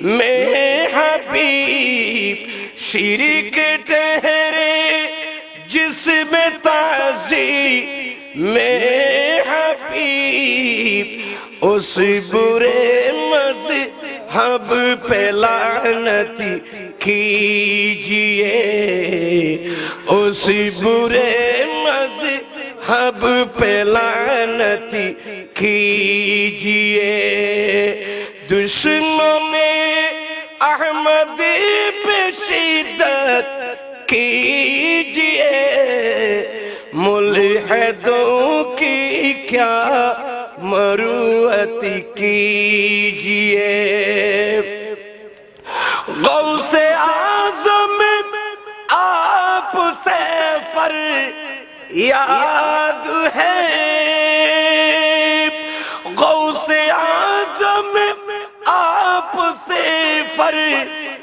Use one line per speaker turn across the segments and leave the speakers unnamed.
میں حبیب شرک ٹہرے جس میں تازی، میں حبیب، اس برے مذہب پہ لعنت کیجیے اس برے مذہب پہ لعنت کیجیے دشمن احمد پہ شدت کیجیے ملحدوں کی کیا مروت کیجیے غوث اعظم آپ سے فر یاد ہے۔ فر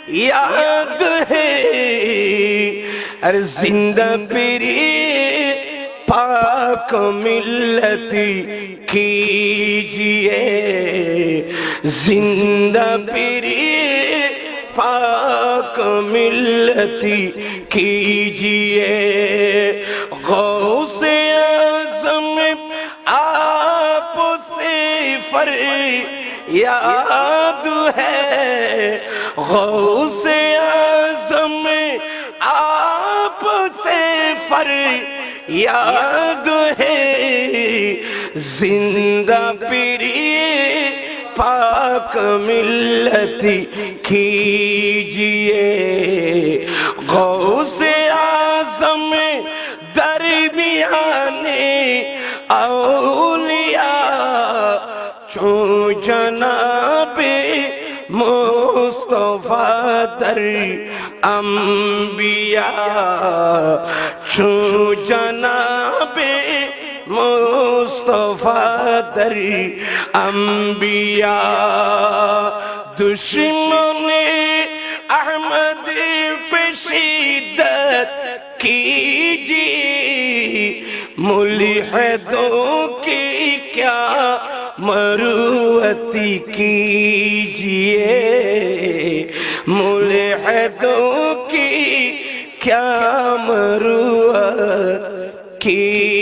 یاد ہے۔ ار زندہ پیری پاک ملت کیجیے زندہ پیری پاک ملت کیجیے غوث اعظم، آپ سے فر یاد ہے۔ غوث اعظم آپ سے فر یاد ہے۔ زندہ پیری پاک ملت کیجیے۔ غوث اعظم درمیان اولیاء چون جناب مصطفیٰ در انبیاء چون جناب مصطفیٰ در انبیاء۔ دشمن احمد پہ شدت کیجیے، ملحدوں کی کیا مروت کیجیے ملحدوں کی کیا مروت کیجیے